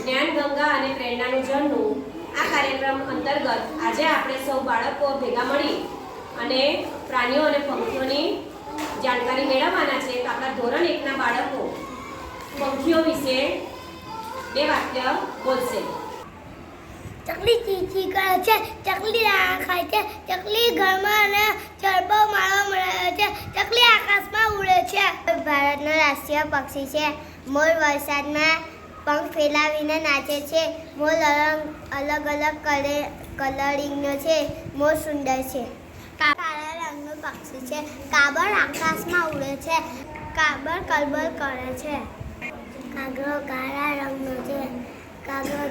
જ્ઞાન અને પ્રેરણાનું ઝરણું આ કાર્યક્રમ અંતર્ગત આજે આપણે સૌ બાળકો ભેગા મળી અને પ્રાણીઓ અને પંખીઓની જાણકારી મેળવવાના છે. તો આપણા ધોરણ એકના બાળકો પંખીઓ વિશે બે વાક્ય બોલશે. ચકલી ચીચી કરે છે, ચકલી ખાય છે, ચકલી ઘરમાં અને ચરબો માળો મળે છે, ચકલી આકાશમાં ઉડે છે. ભારતનું રાષ્ટ્રીય પક્ષી છે. મોર વરસાદમાં પંખ ફેલાવીને નાચે છે. મોર અલગ અલગ કલર કલરિંગનો છે. મોર સુંદર છે. કાળા રંગનું પક્ષી છે. કાબર આકાશમાં ઉડે છે. કાબર કલબલ કરે છે. કાગડો કાળા રંગનો છે. કાગડો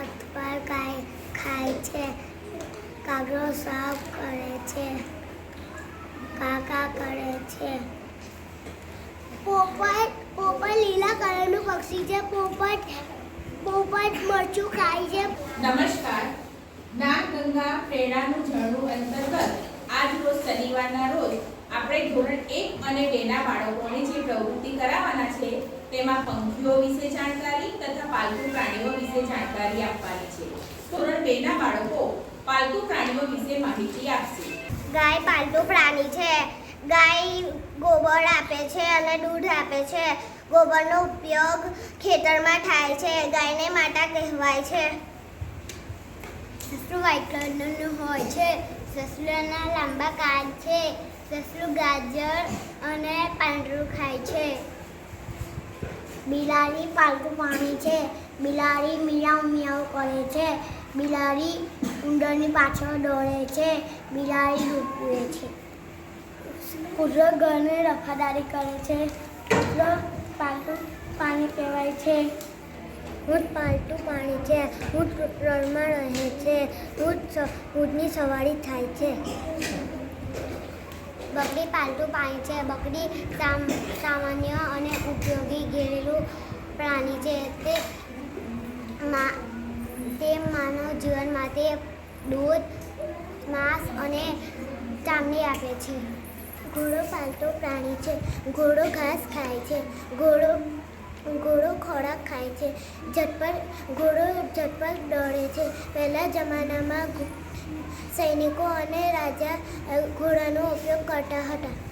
અથવા ખાય ખાય છે. કાગડો સાફ કરે છે. કાકા કરે છે. પોપટ પોપટ લીલા કલરનું પક્ષી છે. પોપટ પોપટ મરચું ખાય છે. નમસ્કાર. જ્ઞાન ગંગા પ્રેરણાનું ઝરણું અંતર્ગત આજ રોજ શનિવારના રોજ આપણે ધોરણ એક અને બે ના બાળકોને જે પ્રવૃત્તિ કરાવવાના છે તેમાં પંખીઓ વિશે જાણકારી તથા પાલતુ પ્રાણીઓ વિશે જાણકારી આપવાની છે. ધોરણ બે ના બાળકો પાલતુ પ્રાણીઓ વિશે માહિતી આપશે. ગાય પાલતુ પ્રાણી છે. ગાય ગોબર આપે છે અને દૂધ આપે છે. ગોબરનો ઉપયોગ ખેતરમાં થાય છે. ગાયને માતા કહેવાય છે. સસલું વ્હાઈટ કલરનું હોય છે. સસલાના લાંબા કાન છે. સસલું ગાજર અને પાંદડું ખાય છે. બિલાડી પાલતુ પ્રાણી છે. બિલાડી મિયાવ મિયાવ કરે છે. બિલાડી ઉંદરની પાછળ દોડે છે. બિલાડી દૂધ પીવે છે. કૂતરો ઘરને વફાદારી કરે છે. કૂતરો પાલતુ પાણી પીવાય છે. ઊંટ પાલતુ પાણી છે. ઊંટ રણમાં રહે છે. ઊંટ ઊંટની સવારી થાય છે. બકરી પાલતુ પાણી છે. બકરી સામાન્ય અને ઉપયોગી ઘેરેલું પ્રાણી છે. તે તે માનવ જીવન માટે દૂધ, માંસ અને ચામડી આપે છે. ઘોડો પાલતો પ્રાણી છે. ઘોડો ઘાસ ખાય છે. ઘોડો ઘોડો ખોરાક ખાય છે. ઝટપટ ઘોડો ઝટપટ દોડે છે. પહેલા જમાનામાં સૈનિકો અને રાજા ઘોડાનો ઉપયોગ કરતા હતા.